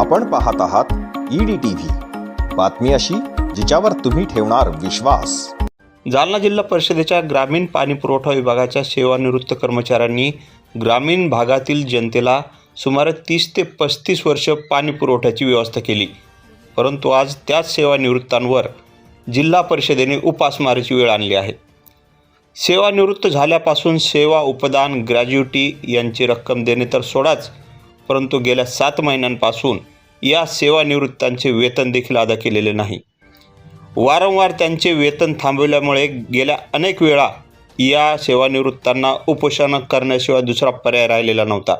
आपण पाहत आहात ईडी टीव्ही बातमी अशी जिच्यावर तुम्ही ठेवणार विश्वास. जालना जिल्हा परिषदेच्या ग्रामीण पाणी पुरवठा विभागाच्या सेवानिवृत्त कर्मचाऱ्यांनी ग्रामीण भागातील जनतेला सुमारे तीस ते पस्तीस वर्ष पाणी पुरवठ्याची व्यवस्था केली. परंतु आज त्याच सेवानिवृत्तांवर जिल्हा परिषदेने उपासमारीची वेळ आणली आहे. सेवानिवृत्त झाल्यापासून सेवा उपदान ग्रॅज्युटी यांची रक्कम देणे तर सोडाच परंतु गेल्या सात महिन्यांपासून या सेवानिवृत्तांचे वेतन देखील अदा केलेले नाही. वारंवार त्यांचे वेतन थांबवल्यामुळे गेल्या अनेक वेळा या सेवानिवृत्तांना उपोषण करण्याशिवाय दुसरा पर्याय राहिलेला नव्हता.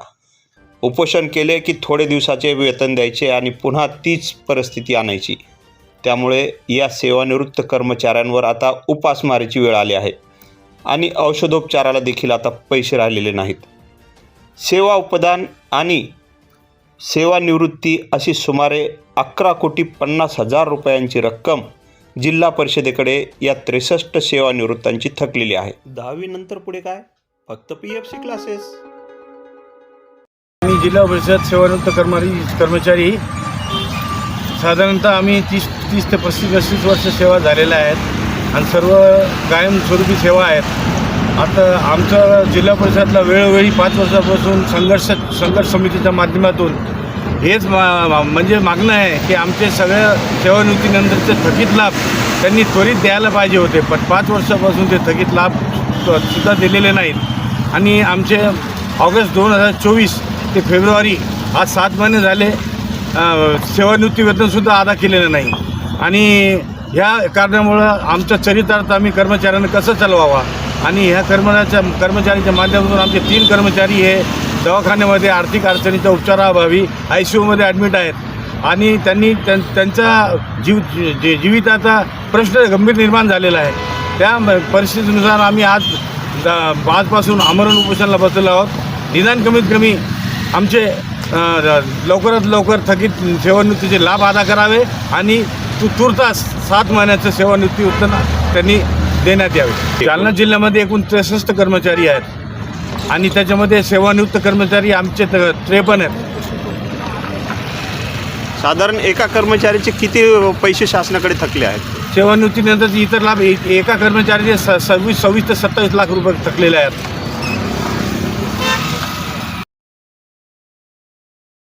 उपोषण केले की थोडे दिवसाचे वेतन द्यायचे आणि पुन्हा तीच परिस्थिती आणायची. त्यामुळे या सेवानिवृत्त कर्मचाऱ्यांवर आता उपासमारीची वेळ आली आहे आणि औषधोपचाराला देखील आता पैसे राहिलेले नाहीत. सेवा उपदान आणि सेवानिवृत्ती अशी सुमारे अकरा कोटी पन्नास हजार रुपयांची रक्कम जिल्हा परिषदेकडे या त्रेसष्ट सेवानिवृत्तांची थकलेली आहे. दहावी नंतर पुढे काय? फक्त पी एफ सी क्लासेस मी जिल्हा परिषद सेवानिवृत्त कर्मचारी कर्मचारी. साधारणतः आम्ही तीस तीस ते पस्तीस पस्तीस वर्ष सेवा झालेल्या आहेत. आणि सर्व कायमस्वरूपी सेवा आहेत. आता आमचं जिल्हा परिषदला वेळोवेळी पाच वर्षापासून संघर्ष संघर्ष समितीच्या माध्यमातून हेच मा म्हणजे मागणं आहे की आमचे सगळ्या सेवानिवृत्तीनंतरचे थकीत लाभ त्यांनी त्वरित द्यायला पाहिजे होते. पण पाच वर्षापासून ते थकीत लाभ सुद्धा दिलेले नाहीत. आणि आमचे ऑगस्ट दोन हजार चोवीस ते फेब्रुवारी आज सात महिने झाले सेवानिवृत्ती वेतनसुद्धा अदा केलेलं नाही. आणि ह्या कारणामुळं आमच्या चरितार्थ आम्ही कर्मचाऱ्यांना कसं चालवावा? आणि ह्या कर्मचाऱ्याच्या कर्मचाऱ्यांच्या माध्यमातून आमचे तीन कर्मचारी हे दवाखान्यामध्ये आर्थिक अडचणीच्या उपचाराअभावी आय सी यूमध्ये ॲडमिट आहेत. आणि त्यांनी त्यां त्यांचा जीव जी जीविताचा प्रश्न गंभीर निर्माण झालेला आहे. त्या परिस्थितीनुसार आम्ही आज द- आजपासून आमरण उपोषणाला बसलेलो आहोत. निदान कमीत कमी आमचे लवकरात लवकर थकीत सेवानिवृत्तीचे लाभ अदा करावे आणि तु तुर्तास सात महिन्याचं सेवानिवृत्ती उत्पन्न त्यांनी देण्यात यावे. जालना जिल्ह्यामध्ये एकूण त्रेसष्ट कर्मचारी आहेत. आणि त्याच्यामध्ये सेवानिवृत्त कर्मचारी आमचे त्रेपन्न आहेत. साधारण एका कर्मचारीचे किती पैसे शासनाकडे थकले आहेत? सेवानिवृत्तीनंतर इतर लाभ एका कर्मचाऱ्याचे स सव्वीस सव्वीस ते सत्तावीस लाख रुपये थकलेले आहेत.